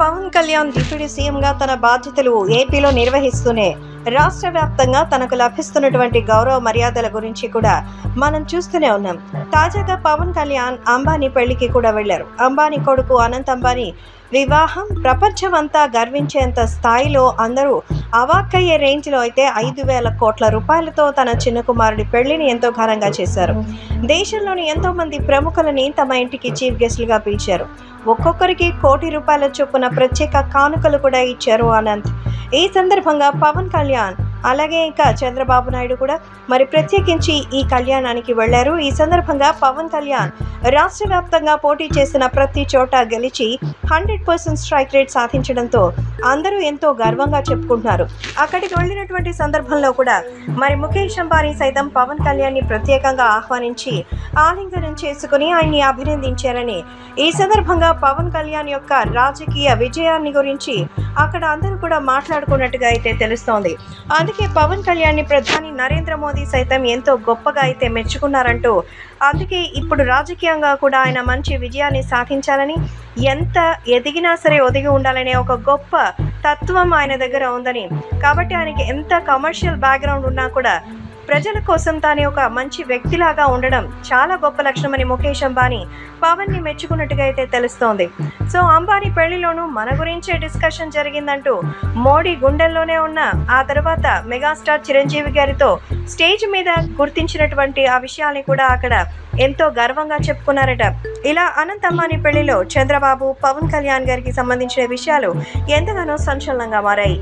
Pawan Kalyan deputy సీఎంగా తన బాధ్యతలు ఏపీలో నిర్వహిస్తూనే రాష్ట్ర వ్యాప్తంగా తనకు లభిస్తున్నటువంటి గౌరవ మర్యాదల గురించి కూడా మనం చూస్తూనే ఉన్నాం. తాజాగా పవన్ కళ్యాణ్ అంబానీ పెళ్ళికి కూడా వెళ్ళారు అంబానీ కొడుకు అనంత్ అంబానీ వివాహం ప్రపంచమంతా గర్వించేంత స్థాయిలో అందరూ అవాక్కయ్యే రేంజ్లో అయితే ఐదు వేల కోట్ల రూపాయలతో తన చిన్న కుమారుడి పెళ్ళిని ఎంతో ఘనంగా చేశారు. దేశంలోని ఎంతో మంది ప్రముఖులని తమ ఇంటికి చీఫ్ గెస్ట్లుగా పిలిచారు. ఒక్కొక్కరికి కోటి రూపాయల చొప్పున ప్రత్యేక కానుకలు కూడా ఇచ్చారు అనంత్. ఈ సందర్భంగా పవన్ కళ్యాణ్ అలాగే ఇంకా చంద్రబాబు నాయుడు కూడా మరి ప్రత్యేకించి ఈ కళ్యాణానికి వెళ్ళారు ఈ సందర్భంగా పవన్ కళ్యాణ్ రాష్ట్ర వ్యాప్తంగా పోటీ చేసిన ప్రతి చోట గెలిచి హండ్రెడ్ పర్సెంట్ స్ట్రైక్ రేట్ సాధించడంతో అందరూ ఎంతో గర్వంగా చెప్పుకుంటున్నారు. అక్కడికి వెళ్ళినటువంటి సందర్భంలో కూడా మరి ముఖేష్ అంబానీ సైతం పవన్ కళ్యాణ్ని ప్రత్యేకంగా ఆహ్వానించి ఆలింగనం చేసుకుని ఆయన్ని అభినందించారని ఈ సందర్భంగా పవన్ కళ్యాణ్ యొక్క రాజకీయ విజయాన్ని గురించి అక్కడ అందరూ కూడా మాట్లాడుకున్నట్టుగా అయితే తెలుస్తోంది. అందుకే పవన్ కళ్యాణ్ని ప్రధాని నరేంద్ర మోదీ సైతం ఎంతో గొప్పగా అయితే మెచ్చుకున్నారంటూ అందుకే ఇప్పుడు రాజకీయంగా కూడా ఆయన మంచి విజయాన్ని సాధించాలని ఎంత ఎదిగినా సరే ఒదిగి ఉండాలనే ఒక గొప్ప తత్వం ఆయన దగ్గర ఉందని. కాబట్టి ఆయనకి ఎంత కమర్షియల్ బ్యాక్గ్రౌండ్ ఉన్నా కూడా ప్రజల కోసం తానే ఒక మంచి వ్యక్తిలాగా ఉండడం చాలా గొప్ప లక్షణమని ముఖేష్ అంబానీ పవన్ని మెచ్చుకున్నట్టుగా అయితే తెలుస్తోంది. సో అంబానీ పెళ్ళిలోనూ మన గురించే డిస్కషన్ జరిగిందంటూ మోడీ గుండెల్లోనే ఉన్న ఆ తర్వాత మెగాస్టార్ చిరంజీవి గారితో స్టేజ్ మీద గుర్తించినటువంటి ఆ విషయాల్ని కూడా అక్కడ ఎంతో గర్వంగా చెప్పుకున్నారట. ఇలా అనంత్ అంబానీ పెళ్ళిలో చంద్రబాబు పవన్ కళ్యాణ్ గారికి సంబంధించిన విషయాలు ఎంతగానో సంచలనంగా మారాయి.